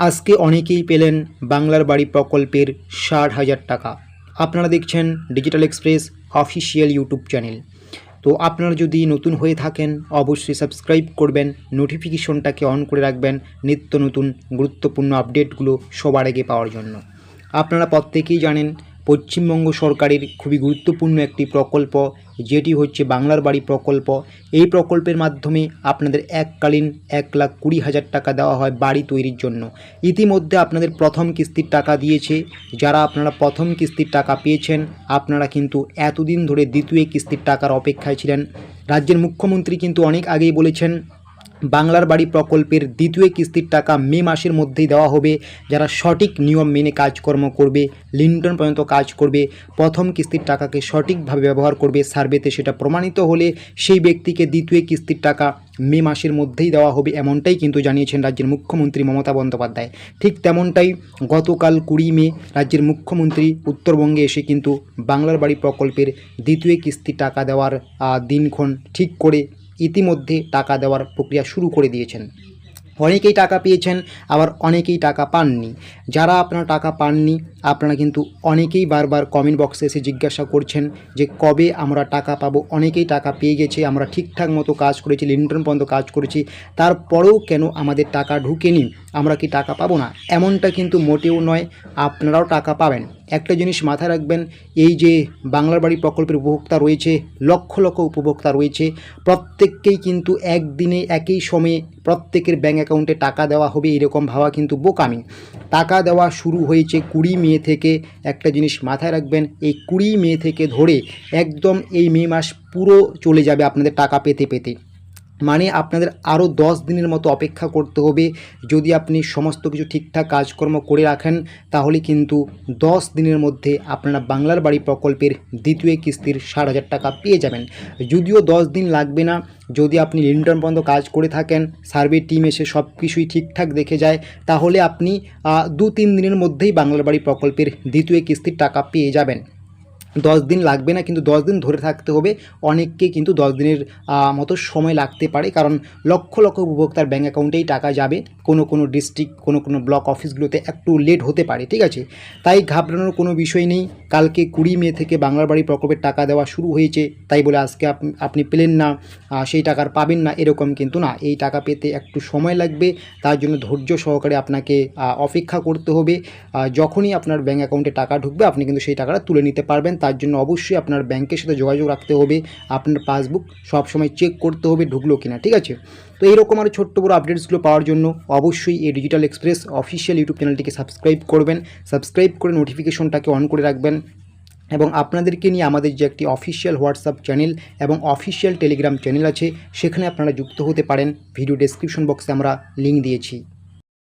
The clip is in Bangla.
আজকে অনেকেই পেলেন বাংলার বাড়ি প্রকল্পের ষাট হাজার টাকা। আপনারা দেখছেন digital express official YouTube channel তো আপনারা যদি নতুন হয়ে থাকেন, অবশ্যই সাবস্ক্রাইব করবেন নোটিফিকেশনটাকে অন করে রাখবেন নিত্য নতুন গুরুত্বপূর্ণ আপডেটগুলো সবার আগে পাওয়ার জন্য। আপনারা প্রত্যেকেই জানেন পশ্চিমবঙ্গ সরকারের খুবই গুরুত্বপূর্ণ একটি প্রকল্প, যেটি হচ্ছে বাংলার বাড়ি প্রকল্প। এই প্রকল্পের মাধ্যমে আপনাদের এককালীন এক লাখ কুড়ি হাজার টাকা দেওয়া হয় বাড়ি তৈরির জন্য। ইতিমধ্যে আপনাদের প্রথম কিস্তির টাকা দিয়েছে। যারা আপনারা প্রথম কিস্তির টাকা পেয়েছেন, আপনারা কিন্তু এতদিন ধরে দ্বিতীয় কিস্তির টাকার অপেক্ষায় ছিলেন। রাজ্যের মুখ্যমন্ত্রী কিন্তু অনেক আগেই বলেছেন বাংলার বাড়ি প্রকল্পের দ্বিতীয় কিস্তির টাকা মে মাসের মধ্যেই দেওয়া হবে, যারা সঠিক নিয়ম মেনে কাজকর্ম করবে, লিন্টন পর্যন্ত কাজ করবে, প্রথম কিস্তির টাকাকে সঠিকভাবে ব্যবহার করবে সার্ভেতে সেটা প্রমাণিত হলে সেই ব্যক্তিকে দ্বিতীয় কিস্তির টাকা মে মাসের মধ্যেই দেওয়া হবে এমনটাই কিন্তু জানিয়েছেন রাজ্যের মুখ্যমন্ত্রী মমতা বন্দ্যোপাধ্যায়। ঠিক তেমনটাই গতকাল কুড়ি মে রাজ্যের মুখ্যমন্ত্রী উত্তরবঙ্গে এসে কিন্তু বাংলার বাড়ি প্রকল্পের দ্বিতীয় কিস্তি টাকা দেওয়ার দিনক্ষণ ঠিক করে ইতিমধ্যে টাকা দেওয়ার প্রক্রিয়া শুরু করে দিয়েছেন। অনেকেই টাকা পেয়েছেন, আবার অনেকেই টাকা পাননি। যারা আপনারা টাকা পাননি, আপনারা কিন্তু অনেকেই বারবার কমেন্ট বক্সে এসে জিজ্ঞাসা করছেন যে কবে আমরা টাকা পাবো। অনেকেই টাকা পেয়ে গেছে, আমরা ঠিকঠাক মতো কাজ করেছি লিন্টন পর্যন্ত কাজ করেছি। তারপরেও কেন আমাদের টাকা ঢুকেনি? আমরা কি টাকা পাবো না? এমনটা কিন্তু মোটেও নয়, আপনারাও টাকা পাবেন। একটা জিনিস মাথায় রাখবেন, এই যে বাংলার বাড়ি প্রকল্পের উপভোক্তা রয়েছে, লক্ষ লক্ষ উপভোক্তা রয়েছে, প্রত্যেককেই কিন্তু একদিনে একই সময়ে প্রত্যেকের ব্যাঙ্ক অ্যাকাউন্টে টাকা দেওয়া হবে, এরকম ভাবা কিন্তু বোকামি। টাকা দেওয়া শুরু হয়েছে কুড়ি মে থেকে, একটা জিনিস মাথায় রাখবেন, এই কুড়ি মে থেকে ধরে একদম এই মে মাস পুরো চলে যাবে আপনাদের টাকা পেতে পেতে। মানে আপনাদের আরও দশ দিনের মতো অপেক্ষা করতে হবে। যদি আপনি সমস্ত কিছু ঠিকঠাক কাজকর্ম করে রাখেন, তাহলে কিন্তু দশ দিনের মধ্যে আপনারা বাংলার বাড়ি প্রকল্পের দ্বিতীয় কিস্তির ষাট হাজার টাকা পেয়ে যাবেন। যদিও দশ দিন লাগবে না, যদি আপনি লিন্টন পর্যন্ত কাজ করে থাকেন, সার্ভে টিম এসে সব কিছুই ঠিকঠাক দেখে যায়, তাহলে আপনি দু তিন দিনের মধ্যেই বাংলার বাড়ি প্রকল্পের দ্বিতীয় কিস্তির টাকা পেয়ে যাবেন। দশ দিন লাগবে না, কিন্তু দশ দিন ধরে থাকতে হবে। অনেককে কিন্তু দশ দিনের মতো সময় লাগতে পারে, কারণ লক্ষ লক্ষ উপভোক্তার ব্যাঙ্ক অ্যাকাউন্টেই টাকা যাবে। কোনো কোনো ডিস্ট্রিক্ট, কোনো কোনো ব্লক অফিসগুলোতে একটু লেট হতে পারে, ঠিক আছে? তাই ঘাবড়ানোর কোনো বিষয় নেই। কালকে কুড়ি মে থেকে বাংলার বাড়ি প্রকল্পের টাকা দেওয়া শুরু হয়েছে। তাই বলে আজকে আপ- আপনি পেলেন না সেই টাকার পাবেন না, এরকম কিন্তু না। এই টাকা পেতে একটু সময় লাগবে, তার জন্য ধৈর্য সহকারে আপনাকে অপেক্ষা করতে হবে। যখনই আপনার ব্যাঙ্ক অ্যাকাউন্টে টাকা ঢুকবে, আপনি কিন্তু সেই টাকাটা তুলে নিতে পারবেন। তার জন্য অবশ্যই আপনার ব্যাংকের সাথে যোগাযোগ রাখতে হবে। আপনার পাসবুক সবসময় চেক করতে হবে ঢুকলো কিনা, ঠিক আছে? তো এইরকম আরও ছোট্ট বড় আপডেটসগুলো পাওয়ার জন্য অবশ্যই এই ডিজিটাল এক্সপ্রেস অফিসিয়াল ইউটিউব চ্যানেলটিকে সাবস্ক্রাইব করবেন। সাবস্ক্রাইব করে নোটিফিকেশনটাকে অন করে রাখবেন এবং আপনাদেরকে নিয়ে আমাদের যে একটি অফিসিয়াল হোয়াটসঅ্যাপ চ্যানেল এবং অফিসিয়াল টেলিগ্রাম চ্যানেল আছে, সেখানে আপনারা যুক্ত হতে পারেন। ভিডিও ডেসক্রিপশন বক্সে আমরা লিঙ্ক দিয়েছি।